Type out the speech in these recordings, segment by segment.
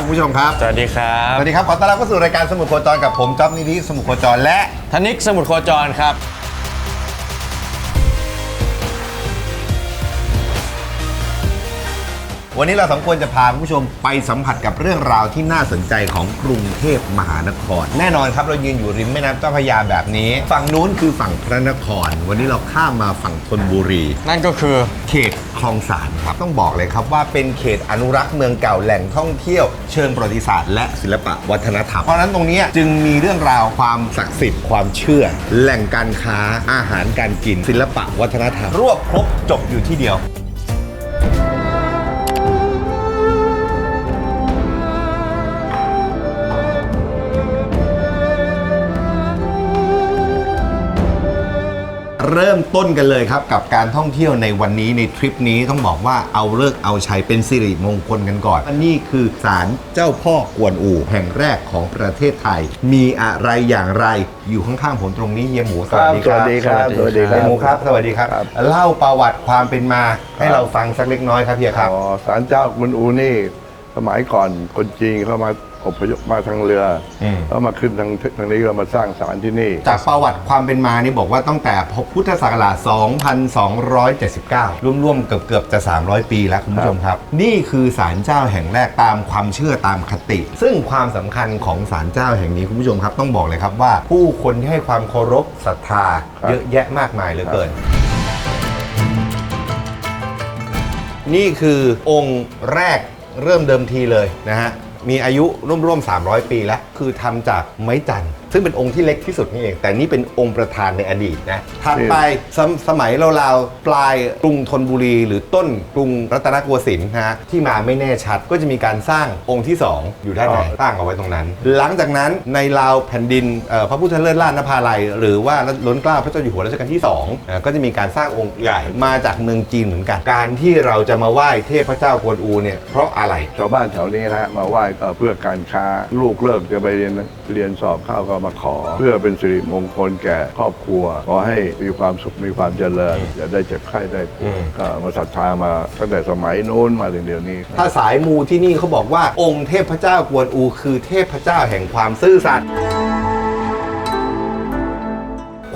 ครับคุณผู้ชมครับสวัสดีครับสวัสดีครับขอต้อนรับเข้าสู่รายการสมุดโคจรกับผมจ๊อบนิธิสมุดโคจรและธนิกสมุทรโคจรครับ วันนี้เราสองคนจะพาคุณผู้ชมไปสัมผัสกับเรื่องราวที่น่าสนใจของกรุงเทพมหานคร แน่นอนครับเรายืนอยู่ริมแม่น้ำเจ้าพระยาแบบนี้ ฝั่งนู้นคือฝั่งพระนคร วันนี้เราข้ามมาฝั่งธนบุรี นั่นก็คือเขตคลองสานครับต้องบอกเลยครับว่าเป็นเขตอนุรักษ์เมืองเก่าแหล่งท่องเที่ยว เชิงประวัติศาสตร์และศิลปะวัฒนธรรมเพราะฉะนั้นตรงเนี้ยจึงมีเรื่องราวความศักดิ์สิทธิ์ความเชื่อ แหล่งการค้าอาหารการกิน ศิลปะวัฒนธรรม รวบครบจบอยู่ที่เดียว เริ่มต้นกันเลยครับ กับการท่องเที่ยวในวันนี้ในทริปนี้ต้องบอกว่าเอาเลิกษ์เอาชัยเป็นสิริมงคลกันก่อนอันนี้คือศาลเจ้าพ่อกวนอูแห่งแรกของประเทศไทย มีอะไรอย่างไรอยู่ข้างๆผมตรงนี้เฮียหมูสวัสดีครับสวัสดีครับสวัสดีคเฮีรัยบหมูครับ สวัสดีครับครับ เล่าประวัติความเป็นมา ให้เราฟังสักเล็กน้อยครับเฮียครับอ๋อศาลเจ้ากุนอูนี่สมัยก่อนคนจีนเข้ามา อพยพมาทางเรืออมแล้วมาขึ้นทางทางนี้ก็มาสร้างศาลที่นี่ จากประวัติความเป็นมานี่บอกว่าตั้งแต่พุทธศักราช 2279 ร่วมๆเกือบๆจะ 300 ปีแล้วคุณผู้ชมครับ นี่คือศาลเจ้าแห่งแรกตามความเชื่อตามคติ ซึ่งความสำคัญของศาลเจ้าแห่งนี้คุณผู้ชมครับ ต้องบอกเลยครับว่า ผู้คนที่ให้ความเคารพศรัทธาครับเยอะแยะมากมายเหลือเกินนี่คือองค์แรกเริ่มเดิมทีเลยนะฮะ มีอายุร่วมๆ300 ปีแล้ว คือทำจากไม้จันทร์ ซึ่งเป็นองค์ที่เล็กที่สุดนี่เอง แต่นี่เป็นองค์ประธานในอดีตนะถัดไปสมสมัยราวๆปลายกรุงธนบุรี หรือต้นกรุงรัตนโกสินทร์นะฮะที่มาไม่แน่ชัดก็จะมีการสร้างองค์ที่ 2 อยู่ด้านในตั้งเอาไว้ตรงนั้น หลังจากนั้นในราวแผ่นดินเอ่อพระพุทธเลิศล่านนภาลัย หรือว่าล้นเกล้าพระเจ้าอยู่หัวรัชกาลที่2อ่าก็จะมีการสร้างองค์ใหญ่มาจากเมืองจีนเหมือนกัน การที่เราจะมาไหว้เทพเจ้ากวนอูเนี่ยเพราะอะไรชาวบ้านแถวนี้นะฮะมาไหว้เอ่อเพื่อการค้าลูกเลิกจะไปเรียนเรียนสอบเข้าก็มาขอ เพื่อเป็นสิริมงคลแก่ครอบครัว ขอให้มีความสุขมีความเจริญอย่าได้เจ็บไข้ได้ป่วยก็มาศรัทธามาตั้งแต่สมัยโน้นมาถึงเดี๋ยวนี้ถ้าสายมูที่นี่เขาบอกว่าองค์เทพเจ้ากวนอูคือเทพเจ้าแห่งความซื่อสัตย์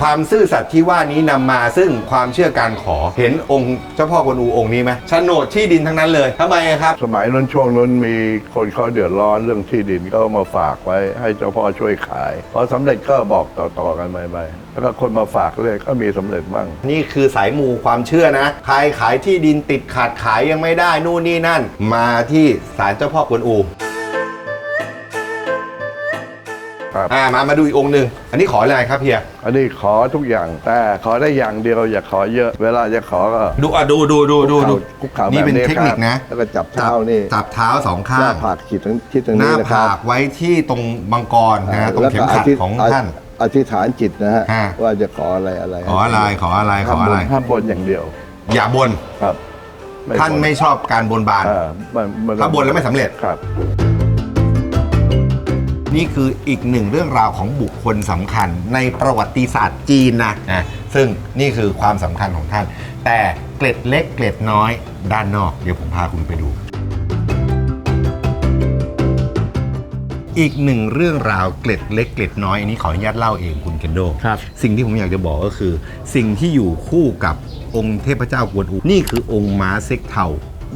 ความซื่อสัตย์ที่ว่านี้นำมาซึ่งความเชื่อการขอเห็นองค์เจ้าพ่อกวนอูองค์นี้ไหมโฉนดที่ดินทั้งนั้นเลยทำไมอะครับ สมัยนั้นช่วงนั้นมีคนเขาเดือดร้อนเรื่องที่ดินก็มาฝากไว้ให้เจ้าพ่อช่วยขายพอสำเร็จก็บอกต่อๆกันไปไปแล้วก็คนมาฝากเลยก็มีสำเร็จบ้าง นี่คือสายมูความเชื่อนะใครขายที่ดินติดขาดขายยังไม่ได้นู่นนี่นั่น มาที่ศาลเจ้าพ่อกวนอู ครับอ่ามามาดูอีกองค์หนึ่งอันนี้ขออะไรครับเฮียอันนี้ขอทุกอย่างแต่ขอได้อย่างเดียวอย่าขอเยอะ เวลาจะขอก็ดูอะดูดูดูดูดูคุกเข่านี่แบบเป็นนี้เทคนิคนะครับแล้วก็จับเท้านี่จับเท้าสองหข้าน้างผากขีดทั้งที่ตรงหนี้น้านะครัผาบกไว้ที่ตรงมังกรนะฮะตรงแล้วเข็ก็มขัดธิษของท่าน อธิษฐานจิตนะฮะอ่า ว่าจะขออะไรอะไรขออะไรขออะไรขออะไร ห้ามบนอย่างเดียวอย่าบนครับท่านไม่ชอบการบนบานอ่ามันมันถ้าบนแล้วไม่สำเร็จ ครับ นี่คืออีกหนึ่งเรื่องราวของบุคคลสำคัญในประวัติศาสตร์จีนนะนะซึ่งนี่คือความสำคัญของท่าน แต่เกล็ดเล็กเกล็ดน้อยด้านนอก เดี๋ยวผมพาคุณไปดู อีกหนึ่งเรื่องราวเกล็ดเล็กเกล็ดน้อยอันนี้ขออนุญาตเล่าเองคุณเคนโด ครับ สิ่งที่ผมอยากจะบอกก็คือ สิ่งที่อยู่คู่กับองค์เทพเจ้ากวนอูนี่คือองค์ม้าเซ็กเทา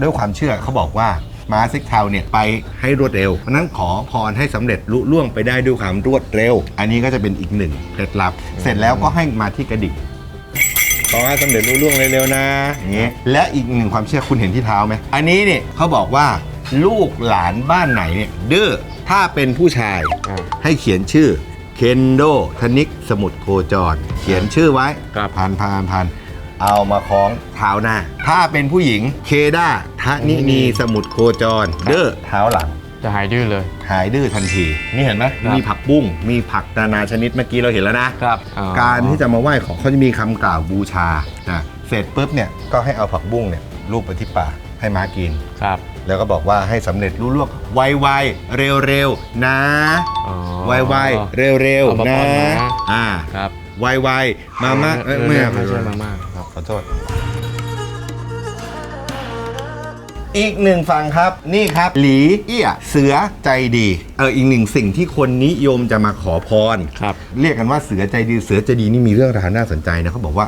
ด้วยความเชื่อเขาบอกว่า ม้าเซ็กเทาเนี่ยไปให้รวดเร็ว เพราะฉะนั้นขอพรให้สำเร็จลุล่วงไปได้ด้วยความรวดเร็ว อันนี้ก็จะเป็นอีกหนึ่งเคล็ดลับ เสร็จแล้วก็ให้มาที่กระดิ่งขอให้สำเร็จรุ่ล่วงเร็วๆนะอย่างเงี้ยและอีกหนึ่งความเชื่อคุณเห็นที่เท้าไหมอันนี้เนี่ยเขาบอกว่าลูกหลานบ้านไหนเนี่ยดื้อถ้าเป็นผู้ชายอ่าให้เขียนชื่อเคนโดธนิกสมุดโคจร เขียนชื่อไว้ครับพันพันพัน เอามาคล้องเท้าหน้า ถ้าเป็นผู้หญิงเคด้าทนินีสมุดโคจร เด้อเท้าหลัง จะหายดื้อเลย หายดื้อทันที นี่เห็นไหมครับมีผักบุ้ง มีผักนานาชนิดเมื่อกี้เราเห็นแล้วนะ ครับอ๋อการที่จะมาไหว้ของเขาจะมีคำกล่าวบูชานะเสร็จปุ๊บเนี่ยก็ให้เอาผักบุ้งเนี่ยลูบไปที่ปากให้ม้ากินครับแล้วก็บอกว่าให้สำเร็จรุ่ล่วงไวๆเร็วๆนะอ๋อไวๆเร็วเอามาๆนะป้อนม้าอ่าครับไวๆมาม่าเอเอ้ยอไม่ไม่เอาไม่ใช่มาม่าครับข อโทษ อีกหนึ่งฝั่งครับนี่ครับ หลีเอี้ยเสือใจดีเอออีกหนึ่งสิ่งที่คนนิยมจะมาขอพรครับ เรียกกันว่าเสือใจดีเสือใจดีนี่มีเรื่องราวน่าสนใจนะเขาบอกว่า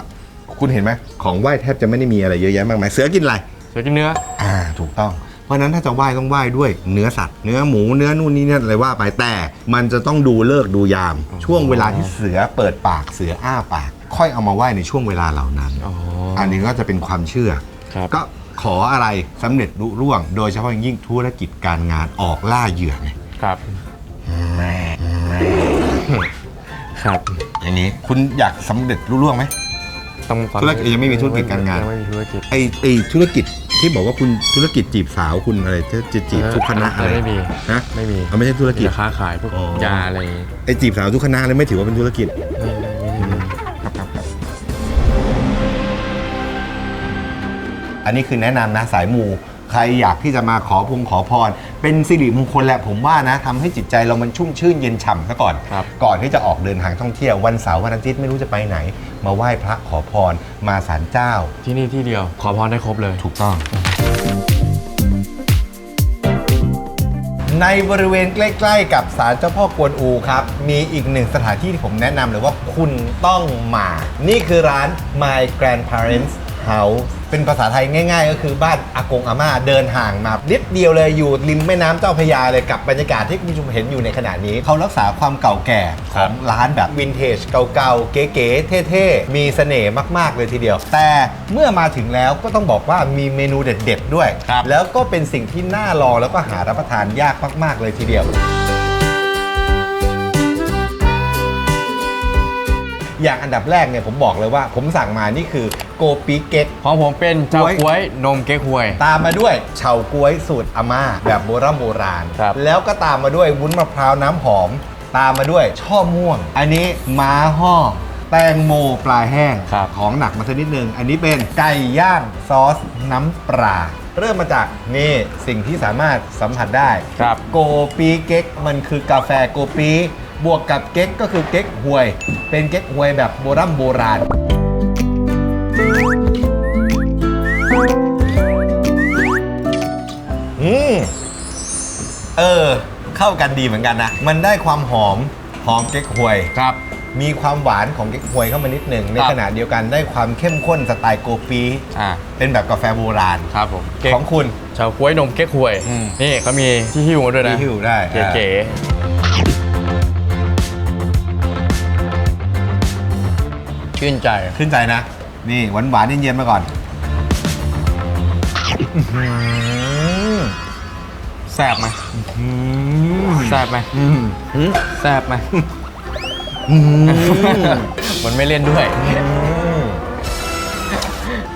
คุณเห็นไหมของไหว้แทบจะไม่ได้มีอะไรเยอะแยะมากมายเสือกินอะไรสวยกินเนื้อ อ่าถูกต้อง เพราะฉะนั้นถ้าจะไหว้ต้องไหว้ด้วยเนื้อสัตว์เนื้อหมูเนื้อนู่นนี่นั่นอะไรว่าไปแต่ มันจะต้องดูเลิกษ์ดูยาม ช่วงเวลาที่เสือเปิดปากเสืออ้าปาก ค่อยเอามาไหว้ในช่วงเวลาเหล่านั้น อ๋ออันนี้ก็จะเป็นความเชื่อ ครับ ก็ขออะไรสำเร็จรุร่วง โดยเฉพาะอย่างยิ่งธุรกิจการงานออกล่าเหยื่อไงครับแม่แม่ครับอย่างนี้คุณอยากสำเร็จรุร่วงไหม ต้องตอนธุรกิจยังไม่มีธุรกิจการงาน ยังไม่มีธุรกิจไอไอธุรกิจที่บอกว่าคุณธุรกิจจีบสาวคุณอะไรจะจะจีบทุกคณะอะไรไม่มีฮะไม่มีเอาไม่ใช่ธุรกิจ จะค้าขายพวกอ๋อ ยาอะไรอย่างงี้ไอจีบสาวทุกคณะเลยไม่ถือว่าเป็นธุรกิจ ไม่ไม่ไม่ อันนี้คือแนะนำนะสายมูใครอยากที่จะมาขอพงขอพร เป็นสิริมงคลแหละผมว่านะทำให้จิตใจเรามันชุ่มชื่นเย็นฉ่ำซะก่อน ครับก่อนที่จะออกเดินทางท่องเที่ยววันเสาร์วันอาทิตย์ไม่รู้จะไปไหน มาไหว้พระขอพร มาศาลเจ้า ที่นี่ที่เดียวขอพรได้ครบเลย ถูกต้อง ในบริเวณใกล้ ๆ กับศาลเจ้าพ่อกวนอูครับ มีอีกหนึ่งสถานที่ที่ผมแนะนำเลยว่าคุณต้องมา นี่คือร้าน My Grandparents House เป็นภาษาไทยง่าย ๆ ก็คือบ้านอากงอาม่าเดินห่างมานิดเดียวเลยอยู่ริมแม่น้ำเจ้าพระยาเลยกับบรรยากาศที่คุณผู้ชมเห็นอยู่ในขณะนี้ เขารักษาความเก่าแก่ของร้านแบบวินเทจเก่าๆ เก๋ๆเท่ๆ มีเสน่ห์มากๆเลยทีเดียว แต่เมื่อมาถึงแล้วก็ต้องบอกว่ามีเมนูเด็ดๆด้วย ครับ แล้วก็เป็นสิ่งที่น่าลองแล้วก็หารับประทานยากมากๆเลยทีเดียว อย่างอันดับแรกเนี่ยผมบอกเลยว่า ผมสั่งมานี่คือโกปิเก็กของผมเป็นเจ้าก๊วยก้วยนมเก๊กฮวย ตามมาด้วยเฉาก๊วยสูตรอาม่าแบบโบราณโบราณ ครับ แล้วก็ตามมาด้วยวุ้นมะพร้าวน้ำหอม ตามมาด้วยช่อม่วง อันนี้ม้าห่อแตงโมปลาแห้ง ครับ ของหนักมาสักนิดนึง อันนี้เป็นไก่ย่างซอสน้ำปลา เริ่มมาจากนี่สิ่งที่สามารถสัมผัสได้ ครับ โกปีเก๊กมันคือกาแฟโกปี บวกกับเก๊กก็คือเก๊กฮวย เป็นเก๊กฮวยแบบโบราณโบราณ อืม เออ เข้ากันดีเหมือนกันนะ มันได้ความหอม หอมเก๊กฮวย ครับ มีความหวานของเก๊กฮวยเข้ามานิดหนึ่ง ในครับขณะเดียวกันได้ความเข้มข้นสไตล์โกปีอ่า เป็นแบบกาแฟโบราณ ครับผมเก๊กของคุณเฉาก้วยนมเก๊กฮวย อืม นี่เขามีที่หิ้วมาด้วยนะที่หิ้วได้ เก๋ๆ ชื่นใจ ขึ้นใจนะ นี่หวานหวานๆเย็นๆมาก่อนอื้อหือแซ่บไหมแซ่บไหมอืมแซ่บไหมอืมมันไม่เล่นด้วย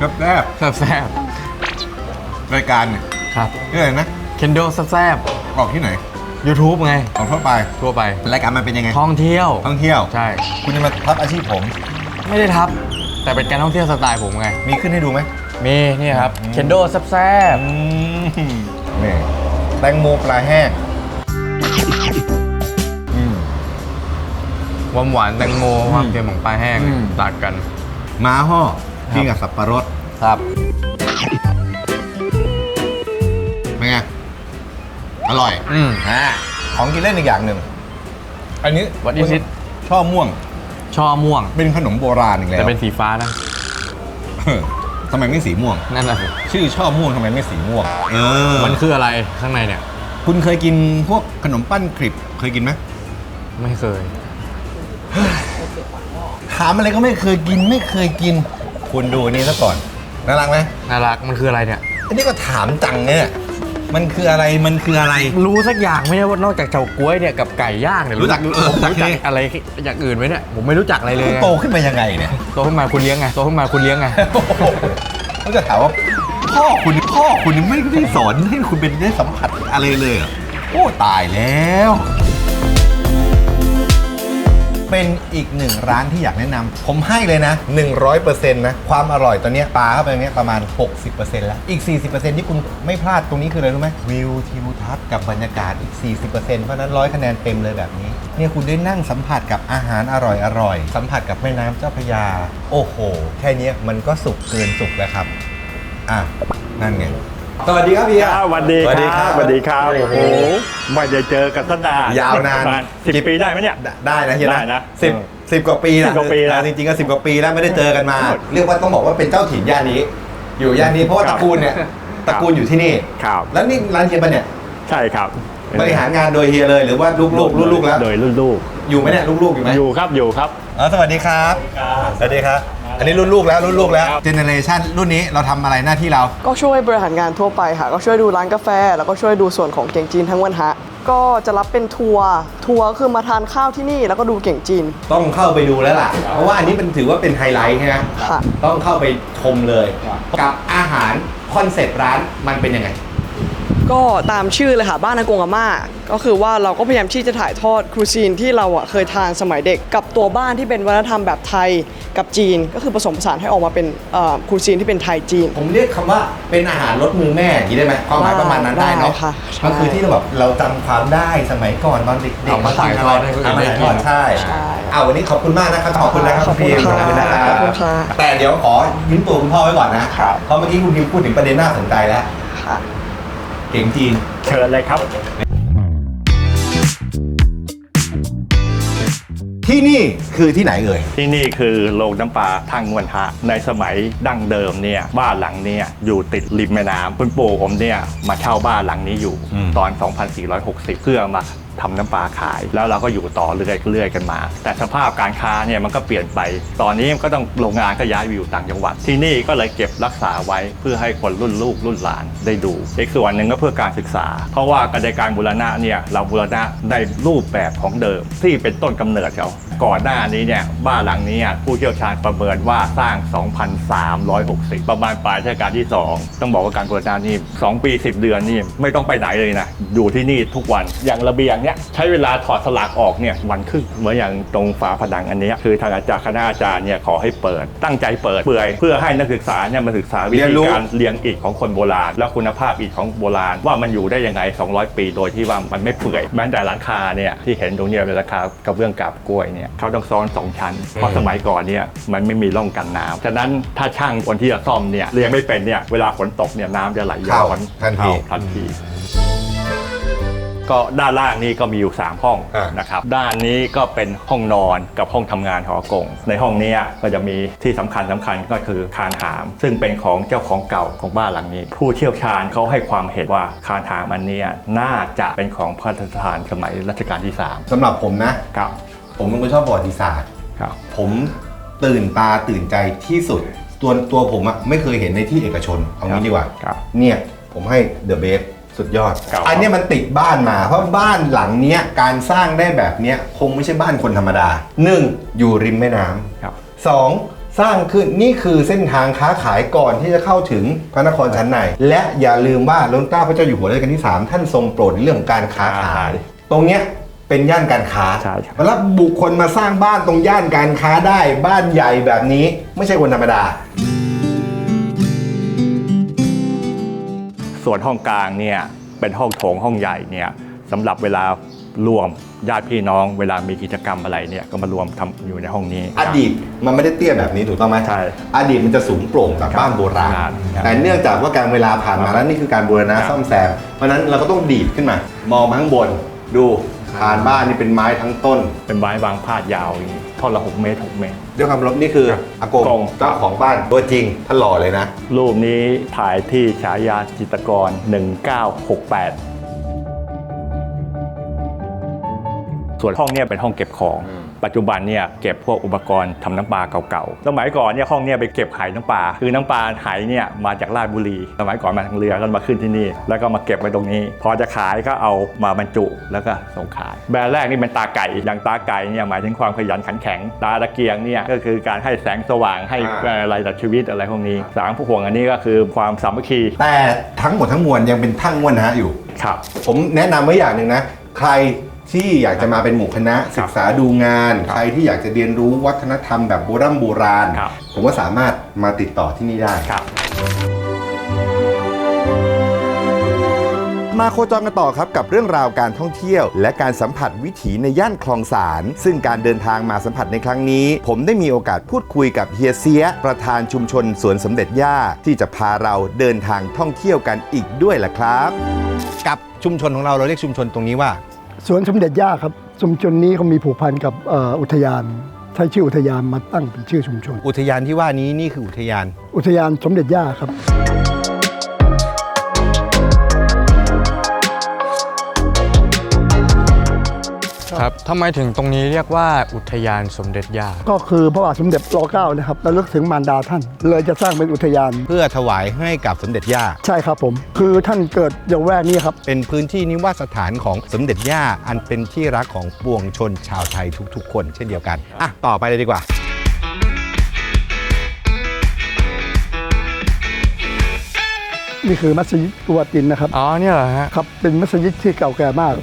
ครับแรบแซ่บแซ่บรายการเนี่ยครับนี่อะไรนะเคนโดแซ่บแซ่บออกที่ไหนยูทูบไง ออกทั่วไป ทั่วไป รายการมันเป็นยังไงท่องเที่ยว ท่องเที่ยว ใช่ คุณจะมาทับอาชีพผม ไม่ได้ทับ แต่เป็นการท่องเที่ยวสไตล์ผมไง มีขึ้นให้ดูไหม มีนี่ครับอืม เคนโดแซ่บแซ่บอืมนี่แตงโมปลาแห้งอืมความหวานแตงโมความเค็มของปลาแห้งอืมตัดกัน ม้าห่อกินกับสับปะรดครับ เป็นไง อร่อยอืม อ่าของกินเล่นอีกอย่างหนึ่ง อันนี้ What is it? ช่อม่วง ช่อม่วง เป็นขนมโบราณอีกแล้วแต่เป็นสีฟ้านะเออทำไมไม่สีม่วง นั่นแหละสิชื่อช่อม่วงทำไมไม่สีม่วง เออมันคืออะไรข้างในเนี่ย คุณเคยกินพวกขนมปั้นคริบเคยกินไหมไม่เคย ถามอะไรก็ไม่เคยกินไม่เคยกิน คุณดูนี่ซะก่อนน่ารักไหมน่ารักมันคืออะไรเนี่ย อันนี้ก็ถามจังเนี่ย มันคืออะไรมันคืออะไร รู้สักอย่างไหมเนี่ยว่านอกจากเฉาก๊วยเนี่ยกับไก่ย่างเนี่ยรู้จักผมเออรู้จักรู้จัก อะไรอย่างอื่นไหมเนี่ยผมไม่รู้จักอะไรเลยคุณโตขึ้นมายังไงเนี่ยโตขึ้นมาคุณเลี้ยงไงโตขึ้นมาคุณเลี้ยงไงก็จะถามว่าพ่อคุณพ่อคุณไม่ได้สอนให้คุณเป็นได้สัมผัสอะไรเลยเหรอโอ้ตายแล้ว เป็นอีกหนึ่งร้านที่อยากแนะนำผมให้เลยนะ 100%นะความอร่อยตอนเนี้ยปลาเข้าไปตรงเนี้ยประมาณ 60%แล้ว อีก 40%ที่คุณไม่พลาดตรงนี้คืออะไรรู้ไหมวิวทิวทัศน์กับบรรยากาศอีก 40%เพราะฉะนั้นร้อยคะแนนเต็มเลยแบบนี้เนี่ยคุณได้นั่งสัมผัสกับอาหารอร่อยๆสัมผัสกับแม่น้ำเจ้าพระยา โอ้โห แค่เนี้ยมันก็สุขเกินสุขแล้วครับ อะ นั่นไง สวัสดีครับพี่ครับสวัสดีสวัสดีคครัรับบสวัสดีครับโอ้โหไม่ได้เจอกันตั้งนานยาวนานสิบปีได้ไหมเนี่ยได้นะเฮียได้นะสิบเออสิบกว่าปีสิบกว่าปีนะจริงๆก็สิบกว่าปีแล้วไม่ได้เจอกันมา เรียกว่าต้องบอกว่าเป็นเจ้าถิ่นย่านนี้ อยู่ย่านนี้เพราะว่าคตรับระกูลเนี่ยตระกูลอยู่ที่นี่ครับแล้วนี่ร้านเฮียปะเนี่ยใช่ครับบริหารงานโดยเฮียเลยหรือว่าลูกๆลูกๆแล้วโดยลูกอยู่ไหมเนี่ยลูกๆอยู่ไหมๆอยู่ครับอยู่ครับอ๋อสวัสดีครับ สวัสดีครับ อันนี้รุ่นลูกแล้วรุ่นลูกแล้วเจเนเรชันรุ่นนี้เราทำอะไรหน้าที่เรา ก็ช่วยบริหารงานทั่วไปค่ะ ก็ช่วยดูร้านกาแฟ แล้วก็ช่วยดูส่วนของเก่งจีนทั้งวันฮะ ก็จะรับเป็นทัวร์ ทัวร์คือมาทานข้าวที่นี่แล้วก็ดูเก่งจีน ต้องเข้าไปดูแล้วล่ะ เพราะว่าอันนี้เป็นถือว่าเป็นไฮไลท์ใช่ไหมค่ะ ต้องเข้าไปชมเลย กับอาหารคอนเซ็ปต์ร้านมันเป็นยังไง ก็ตามชื่อเลยค่ะบ้านอากงอาม่าก็คือว่าเราก็พยายามที่จะถ่ายทอดครูซีนที่เราอะเคยทานสมัยเด็ก กับตัวบ้านที่เป็นวัฒนธรรมแบบไทยกับจีน ก็คือผสมผสานให้ออกมาเป็นเอ่อครูซีนที่เป็นไทยจีน ผมเรียกคำว่าเป็นอาหารรสมือแม่อย่างนี้ได้ไหมความหมายประมาณนั้นได้เนาะได้ค่ะใช่ก็คือที่เราแบบเราจำความได้สมัยก่อนตอนเด็กๆเอามาถ่ายทอดให้คนอื่นได้กินเอามาถ่ายทอดใช่ใช่เอาวันนี้ขอบคุณมากนะครับขอบคุณนะครับขอบคุณพี่ค่ะขอบคุณนะครัขอบคุณค่ะแต่เดี๋ยวขอยิ้มตัวคุณพ่อไว้ก่อนนะครับเพราะเมื่อกี้คุณพิมพูดถึงประเด็นน่าสนใจแล้วค่ะ เก่งจีน เชิญเลยครับ ที่นี่คือที่ไหนเอ่ย ที่นี่คือโรงน้ำปลาทางงวนฮะในสมัยดั้งเดิมเนี่ยบ้านหลังเนี่ยอยู่ติดริมแม่น้ำคุณปู่ผมเนี่ยมาเช่าบ้านหลังนี้อยู่อืม ตอน 2460 เพื่อมา ทำน้ำปลาขาย แล้วเราก็อยู่ต่อเรื่อยๆกันมา แต่สภาพการค้าเนี่ยมันก็เปลี่ยนไป ตอนนี้ก็ต้องโรงงานก็ย้ายไปอยู่ต่างจังหวัด ที่นี่ก็เลยเก็บรักษาไว้เพื่อให้คนรุ่นลูกรุ่นหลานได้ดูอีกส่วนหนึ่งก็เพื่อการศึกษา เพราะว่าการในการบูรณะเนี่ยเราบูรณะในรูปแบบของเดิมที่เป็นต้นกำเนิดเขาก่อนหน้านี้เนี่ยบ้านหลังนี้ผู้เชี่ยวชาญประเมินว่าสร้าง 2,360 ประมาณปลายเทศกาลที่ 2 ต้องบอกว่าการบูรณะนี่2ปี 10 เดือนนี่ไม่ต้องไปไหนเลยนะอยู่ที่นี่ทุกวันอย่างระเบียงเนี่ยใช้เวลาถอดสลักออกเนี่ยวันครึ่งเหมือนอย่างตรงฝาผนังอันเนี้ยคือทางอาจารย์คณะอาจารย์เนี่ยขอให้เปิด ตั้งใจเปิดเปื่อยเพื่อให้นักศึกษาเนี่ยมาศึกษาวิเรียนธีรู้การเรียงอิฐของคนโบราณ และคุณภาพอิฐของโบราณ ว่ามันอยู่ได้ยังไง 200 ปีโดยที่ว่ามันไม่เปื่อยแม้แต่หลังคาเนี่ยที่เห็นตรงเนี้ยเป็นราคากระเบื้องกาบกล้วยเนี่ยเขาต้องซ้อน 2 ชั้น เพราะสมัยก่อนเนี่ยมันไม่มีร่องกันน้ำฉะนั้นถ้าช่างคนที่จะซ่อมเนี่ยเรียงไม่เป็นเนี่ยเวลาฝนตกเนี่ยน้ำจะไหลย้อนเข้าทันทีเข้าทันที ก็ด้านล่างนี้ก็มีอยู่ 3 ห้องอ่าน นะครับด้านนี้ก็เป็นห้องนอนกับห้องทำงานหอกง ในห้องเนี้ยก็จะมีที่สำคัญสำคัญก็คือคานหาม ซึ่งเป็นของเจ้าของเก่าของบ้านหลังนี้ ผู้เชี่ยวชาญเขาให้ความเห็นว่าคานหามอันเนี้ยน่าจะเป็นของพระราชทานสมัยรัชกาลที่สำหรับผมนะ 3ครับผมเป็นคนชอบประวัติศาสตร์ ครับ ผมตื่นตาตื่นใจที่สุด ตัวตัวผมอะไม่เคยเห็นในที่เอกชนเอางี้ดีกว่า ครับ เนี่ย ผมให้เดอะเบส สุดยอดครับอันเนี้ยมันติดบ้านมา เพราะบ้านหลังเนี้ยการสร้างได้แบบเนี้ยคงไม่ใช่บ้านคนธรรมดา 1. อยู่ริมแม่น้ำครับสองสร้างขึ้นนี่คือเส้นทางค้าขายก่อนที่จะเข้าถึงพระนครชั้นใน และอย่าลืมว่าล้นเกล้าพระเจ้าอยู่หัวรัชกาลที่ 3 ท่านทรงโปรดในเรื่องของการค้าขาย ตรงเนี้ยเป็นย่านการค้าใช่ครับ แล้วบุคคลมาสร้างบ้านตรงย่านการค้าได้บ้านใหญ่แบบนี้ไม่ใช่คนธรรมดา ส่วนห้องกลางเนี่ยเป็นห้องโถงห้องใหญ่เนี่ยสำหรับเวลารวมญาติพี่น้องเวลามีกิจกรรมอะไรเนี่ยก็มารวมทำอยู่ในห้องนี้อดีตมันไม่ได้เตี้ยแบบนี้ถูกต้องไหมใช่อดีตมันจะสูงโปร่งแบบบ้านโบราณครับแต่เนื่องจากว่าการเวลาผ่านมาแล้วนี่คือการบูรณะครับซ่อมแซม เพราะฉะนั้นเราก็ต้องดีดขึ้นมา มองมาข้างบนดูคานบ้านนี่เป็นไม้ทั้งต้น เป็นไม้วางพาดยาวอย่างนี้ ท่อนละหกเมตรหกเมตร ด้วยความเคารบนี่คือครับอากงกง เจ้าของบ้านตัวจริงท่านหล่อเลยนะ รูปนี้ถ่ายที่ฉายาจิตรกร 1968 ส่วนห้องเนี่ยเป็นห้องเก็บของ ปัจจุบันเนี่ยเก็บพวกอุปกรณ์ทำน้ำปลาเก่าๆ สมัยก่อนเนี่ยห้องเนี่ยไปเก็บไหน้ำปลา คือน้ำปลาไหเนี่ยมาจากราชบุรี สมัยก่อนมาทางเรือก็มาขึ้นที่นี่ แล้วก็มาเก็บไว้ตรงนี้ พอจะขายก็เอามาบรรจุแล้วก็ส่งขาย แบรนด์แรกนี่เป็นตาไก่ อย่างตาไก่เนี่ยหมายถึงความขยันขันแข็ง ตาตะเกียงเนี่ยก็คือการให้แสงสว่างให้อ่าอะไรต่อชีวิตอะไรพวกนี้ สามผู้ห่วงอันนี้ก็คือความสามัคคี แต่ทั้งหมดทั้งมวลยังเป็นทั้งมวลนะอยู่ ครับ ผมแนะนำไว้อย่างหนึ่งนะ ใคร ที่อยากจะมาเป็นหมู่คณะศึกษาดูงานครับใครที่อยากจะเรียนรู้วัฒนธรรมแบบโบราณโบราณครับผมว่าสามารถมาติดต่อที่นี่ได้ครับมาโคจรกันต่อครับกับเรื่องราวการท่องเที่ยว และการสัมผัสวิถีในย่านคลองสาร ซึ่งการเดินทางมาสัมผัสในครั้งนี้ ผมได้มีโอกาสพูดคุยกับเฮียเสีย ประธานชุมชนสวนสมเด็จย่า ที่จะพาเราเดินทางท่องเที่ยวกันอีกด้วยล่ะครับ กับชุมชนของเราเราเรียกชุมชนตรงนี้ว่า สวนสมเด็จย่าครับชุมชนนี้เขามีผูกพันกับเอ่ออุทยาน ใช้ชื่ออุทยานมาตั้งเป็นชื่อชุมชน อุทยานที่ว่านี้นี่คืออุทยาน อุทยานสมเด็จย่าครับ ครับทำไมถึงตรงนี้เรียกว่าอุทยานสมเด็จย่าก็คือพระบาทสมเด็จรเก้านะครับระลึกถึงมารดาท่าน เลยจะสร้างเป็นอุทยาน เพื่อถวายให้กับสมเด็จย่า ใช่ครับผม คือท่านเกิดอย่างแรกนี้ครับ เป็นพื้นที่นิวาสสถานของสมเด็จย่า อันเป็นที่รักของปวงชนชาวไทยทุกๆ คนเช่นเดียวกันอะต่อไปเลยดีกว่า นี่คือมัสยิดกัวตินนะครับ อ๋อเนี่ยเหรอฮะ ครับ เป็นมัสยิดที่เก่าแก่มาก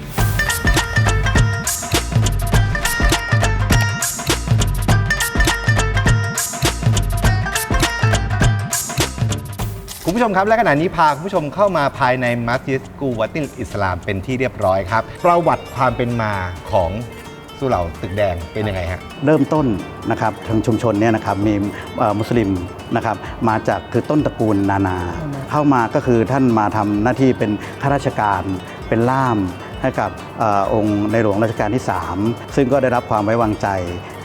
ผู้ชมครับ และขณะนี้พาคุณผู้ชมเข้ามาภายในมัสยิดกูวัติลอิสลามเป็นที่เรียบร้อยครับประวัติความเป็นมาของสุเหร่าตึกแดงเป็นยังไงฮะ เริ่มต้นนะครับทางชุมชนเนี่ยนะครับมีเอ่อมุสลิมนะครับมาจากคือต้นตระกูลนานา เข้ามาก็คือท่านมาทำหน้าที่เป็นข้าราชการเป็นล่ามให้กับเออองค์ในหลวงรัชกาลที่ 3 ซึ่งก็ได้รับความไว้วางใจ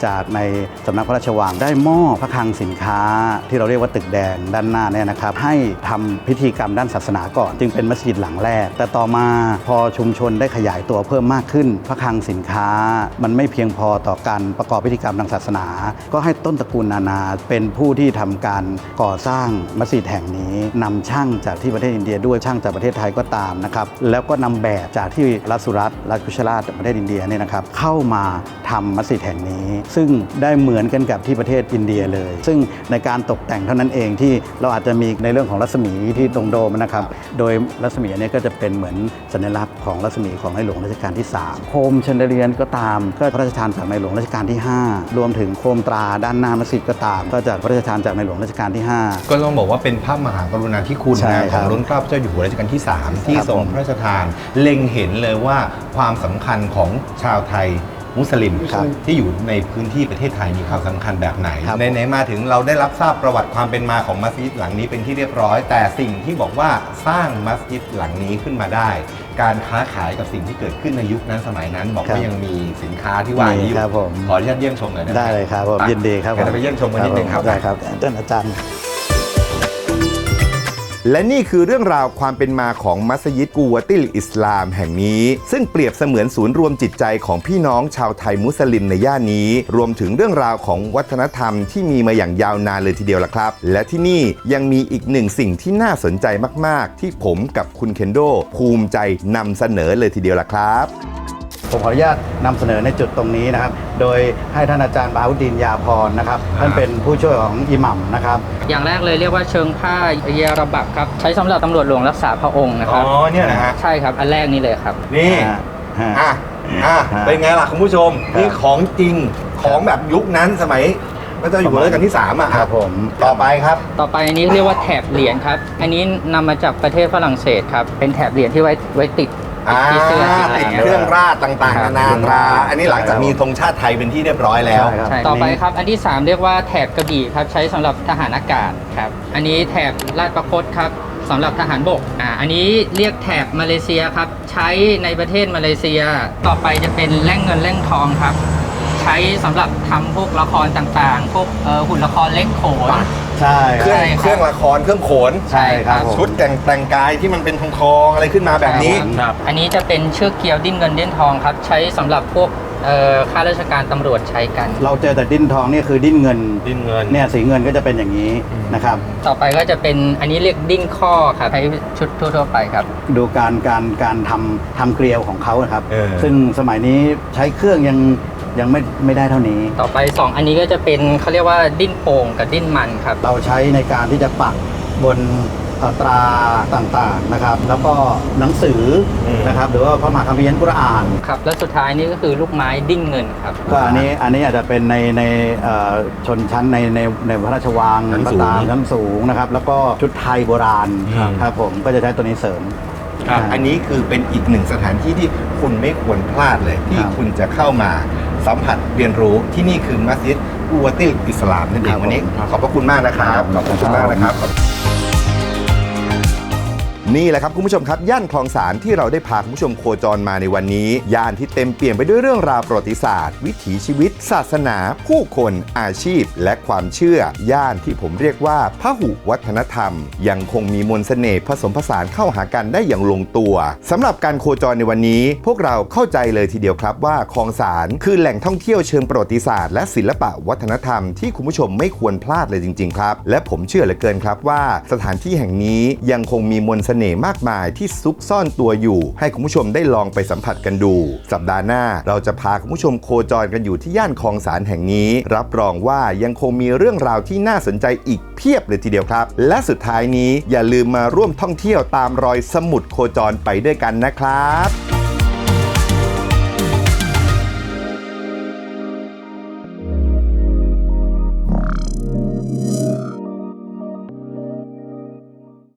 จากในสำนักพระราชวังได้มอบพระคลังสินค้า ที่เราเรียกว่าตึกแดงด้านหน้าเนี่ยนะครับ ให้ทำพิธีกรรมด้านศาสนาก่อน จึงเป็นมัสยิดหลังแรก แต่ต่อมาพอชุมชนได้ขยายตัวเพิ่มมากขึ้น พระคลังสินค้า มันไม่เพียงพอต่อการประกอบพิธีกรรมทางศาสนา ก็ให้ต้นตระกูลนานา เป็นผู้ที่ทำการก่อสร้างมัสยิดแห่งนี้นำช่างจากที่ประเทศอินเดียด้วยช่างจากประเทศไทยก็ตามนะครับแล้วก็นำแบบจากที่รัสุรัตรัฐกุชราชประเทศอินเดียเนี่ยนะครับเข้ามาทำมัสยิดแห่งนี้ซึ่งได้เหมือนกันกับที่ประเทศอินเดียเลย ซึ่งในการตกแต่งเท่านั้นเองที่เราอาจจะมีในเรื่องของรัศมีที่ตรงโดมนะครับ โดยรัศมีอันนี้ก็จะเป็นเหมือนสัญลักษณ์ของรัศมีของในหลวงรัชกาลที่ 3 โคมเชนเดอเลียนก็ตามก็พระราชทานจากในหลวงรัชกาลที่ 5 รวมถึงโคมตราด้านหน้ามัสยิดก็ตาม ก็จากพระราชทานจากในหลวงรัชกาลที่ 5 ก็ต้องบอกว่าเป็นพระมหากรุณาธิคุณใช่นะคขรัอบงรุ่นเกล้าพระเจ้าอยู่หัวรัชกาลที่ 3 ที่ครับทรงผมพระราชทาน เล็งเห็นเลยว่าความสำคัญของชาวไทย มุสลิมครับที่อยู่ในพื้นที่ประเทศไทยมีความสำคัญแบบไหนครับ ไหนๆมาถึงเราได้รับทราบประวัติความเป็นมาของมัสยิดหลังนี้เป็นที่เรียบร้อย แต่สิ่งที่บอกว่าสร้างมัสยิดหลังนี้ขึ้นมาได้ การค้าขายกับสิ่งที่เกิดขึ้นในยุคนั้นสมัยนั้น บอกว่ายังมีสินค้าที่วางอยู่มีครับผม ขออนุญาตเยี่ยมชมหน่อยนะได้เลยครับผมยินดีครับผมงั้นเราไปเยี่ยมชมกันนิดนึงครับ ได้ครับท่านอาจารย์ และนี่คือเรื่องราวความเป็นมาของมัสยิดกูวาติลอิสลามแห่งนี้ ซึ่งเปรียบเสมือนศูนย์รวมจิตใจของพี่น้องชาวไทยมุสลิมในย่านนี้ รวมถึงเรื่องราวของวัฒนธรรมที่มีมาอย่างยาวนานเลยทีเดียวละครับ และที่นี่ยังมีอีกหนึ่งสิ่งที่น่าสนใจมาก ๆ ที่ผมกับคุณเคนโดภูมิใจนำเสนอเลยทีเดียวละครับ ผมขออนุญาตนำเสนอในจุดตรงนี้นะครับ โดยให้ท่านอาจารย์บาฮุดดินยาพรนะครับ ท่านเป็นผู้ช่วยของอิหมัมนะครับ อย่างแรกเลยเรียกว่าเชิงผ้าเยาระบักครับใช้สำหรับตำรวจหลวงรักษาพระองค์นะครับอ๋อเนี่ยนะฮะ ใช่ครับอันแรกนี่เลยครับ นี่ฮะอะ อะ ฮะเป็นไงล่ะคุณผู้ชม ครับนี่ของจริง ของแบบยุคนั้นสมัยพระเจ้าอยู่หัวรัชกาลที่ 3 อะครับผม ต่อไปครับ ต่อไปอันนี้เรียกว่าแถบเหรียญครับ อันนี้นำมาจากประเทศฝรั่งเศสครับ เป็นแถบเหรียญที่ไว้ไว้ติด อ่าที่เสื้อที่อะไรติดเงี้เคยรื่องราชต่างๆครันาบนาตรา อันนี้หลังจากมีธงชาติไทยเป็นที่เรียบร้อยแล้ว ใช่ครับใช่ต่อไปครับ อันที่ 3 เรียกว่าแถบกระบี่ครับ ใช้สำหรับทหารอากาศครับ อันนี้แถบลาดประคตครับสำหรับทหารบก อ่า อันนี้เรียกแถบมาเลเซียครับ ใช้ในประเทศมาเลเซีย ต่อไปจะเป็นแร่งเงินแร่งทองครับ ใช้สำหรับทำพวกละครต่างๆ พวกเอ่อหุ่นละครเล็กโขน ใช่เคครื่รัอบงใช่ครับ เครื่องละครเครื่องโขน ใช่ครับผม ชุดแต่งแต่งกายที่มันเป็นทองทองๆอะไรขึ้นมาแบบนี้ ครับ อันนี้จะเป็นเชือกเกลียวดิ้นเงินดิ้นทองครับ ใช้สำหรับพวก เอ่อข้าราชการตำรวจใช้กัน เราเจอแต่ดิ้นทองนี่คือดิ้นเงินดิ้นเงิน เนี่ยสีเงินก็จะเป็นอย่างนี้นะครับ ต่อไปก็จะเป็นอันนี้เรียกดิ้นข้อครับใช้ชุดทั่วๆไปครับ ดูการการการทำทำเกลียวของเขานะครับ เออ ซึ่งสมัยนี้ใช้เครื่องยังยังไม่ไม่ได้เท่านี้ ต่อไป2อันนี้ก็จะเป็นเขาเรียกว่าดิ้นโป่งกับดิ้นมันครับ เราใช้ในการที่จะปักบนเอ่อตราต่างๆนะครับ แล้วก็หนังสืออม นะครับหรือว่าพระมหาคัมภีร์อัลกุรอาน ครับและสุดท้ายนี่ก็คือลูกไม้ดิ้นเงินครับ ก็อันนี้อันนี้อาจจะเป็นในในเอ่อชนชั้นในในในพระราชวังชั้นก็สูงตามชั้นสูงนะครับ แล้วก็ชุดไทยโบราณครับผมก็จะใช้ตัวนี้เสริม ครับอันนี้คือเป็นอีกหนึ่งสถานที่ที่คุณไม่ควรพลาดเลยที่ครับคุณจะเข้ามาสัมผัสเรียนรู้ที่นี่คือมัสยิดอูวาติลอิสลามนั่นเองวันนี้ขอบพระคุณมากนะครับ ขอบคุณมากนะครับ นี่แหละครับคุณผู้ชมครับ ย่านคลองสารที่เราได้พาคุณผู้ชมโคจรมาในวันนี้ ย่านที่เต็มเปลี่ยนไปด้วยเรื่องราวประวัติศาสตร์ วิถีชีวิต ศาสนา ผู้คนอาชีพ และความเชื่อ ย่านที่ผมเรียกว่าพหุวัฒนธรรม ยังคงมีมนต์เสน่ห์ผสมผสานเข้าหากันได้อย่างลงตัวสำหรับการโคจรในวันนี้ พวกเราเข้าใจเลยทีเดียวครับว่าคลองสารคือแหล่งท่องเที่ยวเชิงประวัติศาสตร์และศิลปะวัฒนธรรมที่คุณผู้ชมไม่ควรพลาดเลยจริง ๆ ครับ และผมเชื่อเหลือเกินครับว่า สถานที่แห่งนี้ยังคงมีมนต์เสน่ห์มากมายที่ซุกซ่อนตัวอยู่ ให้คุณผู้ชมได้ลองไปสัมผัสกันดู สัปดาห์หน้าเราจะพาคุณผู้ชมโคจรกันอยู่ที่ย่านคลองสารแห่งนี้ รับรองว่ายังคงมีเรื่องราวที่น่าสนใจอีกเพียบเลยทีเดียวครับ และสุดท้ายนี้อย่าลืมมาร่วมท่องเที่ยวตามรอยสมุดโคจรไปด้วยกันนะครับ